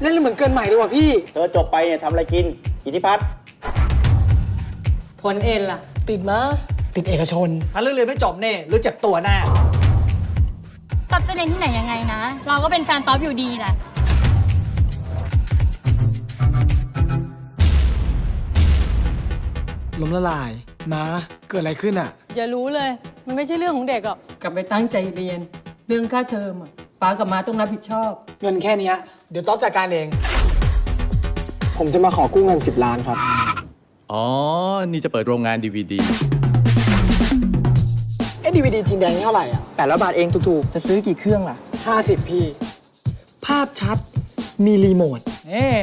เล่นเหมือนเกินใหม่ดีกว่าพี่ เธอจบไปเนี่ยทำอะไรกิน อิทธิพัฒน์ผลเอ็นล่ะ ติดมาติดเอกชน ถ้าเรื่องเรียนไม่จบเนี่ยหรือเจ็บตัวแน่ต๊อบจะเรียนที่ไหนยังไงนะ เราก็เป็นแฟนต๊อบอยู่ดีแหละล้มละลาย มาเกิดอะไรขึ้นอะ อย่ารู้เลย มันไม่ใช่เรื่องของเด็กหรอกกลับไปตั้งใจเรียน เรื่องค่าเทอมอะ ป้ากับมาต้องรับผิดชอบ เงินแค่เนี้ยเดี๋ยวต๊อบจัดการเอง ผมจะมาขอกู้เงิน 10 ล้านครับ อ๋อ นี่จะเปิดโรงงานดีวดีเอ็ดดีวีดีจีนแดงนี่เท่าไหร่อะแต่ละบาทเองถูกๆ จะซื้อกี่เครื่องล่ะ50พี่ ภาพชัด มีรีโมท เอ๊ะ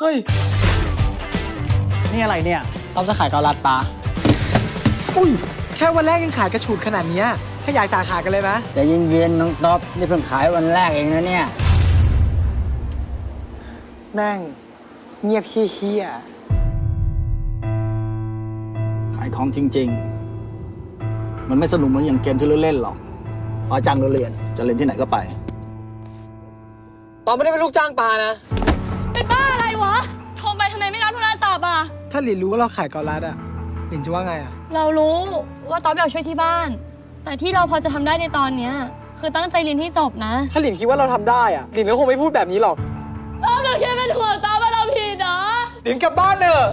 เฮ้ย นี่อะไรเนี่ยต๊อบจะขายเกาลัดปลาอุ้ย แค่วันแรกยังขายกระฉูดขนาดเนี้ยขยายสาขากันเลยไหมใจเย็นๆน้องต๊อบนี่เพิ่งขายวันแรกเองนะเนี่ย แม่งเงียบเฮี้ยขายของจริง ๆ มันไม่สนุกเหมือนอย่างเกมที่เราเล่นหรอกพอจ้างเราเรียนจะเรียนที่ไหนก็ไปๆต๊อบไม่ได้เป็นลูกจ้างปลานะ เป็นบ้าอะไรวะ โทรไปทำไมไม่รับโทรศัพท์อะ ถ้าหลินรู้ว่าเราขายเกาลัดอะ หลินจะว่าไงอะ เรารู้ว่าต๊อบอยากช่วยที่บ้าน แต่ที่เราพอจะทำได้ในตอนเนี้ยคือตั้งใจเรียนที่จบนะถ้าหลินคิดว่าเราทำได้อะ หลินก็คงไม่พูดแบบนี้หรอก ต๊อบเราแค่เป็นห่วงต๊อบว่าเราผิดเหรอหลินกลับบ้านเถอะ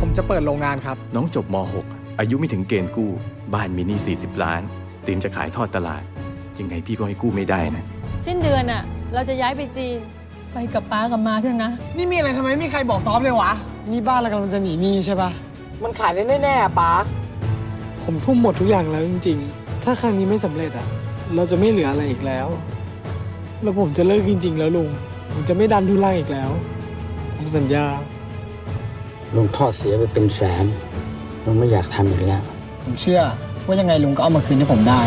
ผมจะเปิดโรงงานครับ น้องจบม .6 อายุไม่ถึงเกณฑ์กู้ บ้านมีหนี้40 ล้านเตรียมจะขายทอดตลาด ยังไงพี่ก็ให้กู้ไม่ได้นะ สิ้นเดือนอะเราจะย้ายไปจีน ไปกับป้ากับมาเถอะนะ นี่มีอะไรทำไมไม่มีใครบอกต๊อบเลยวะ นี่บ้านเรากำลังจะหนีหนี้ใช่ปะ มันขายได้แน่ๆอะป๊าผมทุ่มหมดทุกอย่างแล้วจริง ๆ ถ้าครั้งนี้ไม่สำเร็จอะเราจะไม่เหลืออะไรอีกแล้ว แล้วผมจะเลิกจริง ๆ แล้วลุง ผมจะไม่ดันทุลังอีกแล้ว ผมสัญญา ลุงทอดเสียไปเป็นแสนลุงไม่อยากทำอีกแล้ว ผมเชื่อว่ายังไงลุงก็เอามาคืนให้ผมได้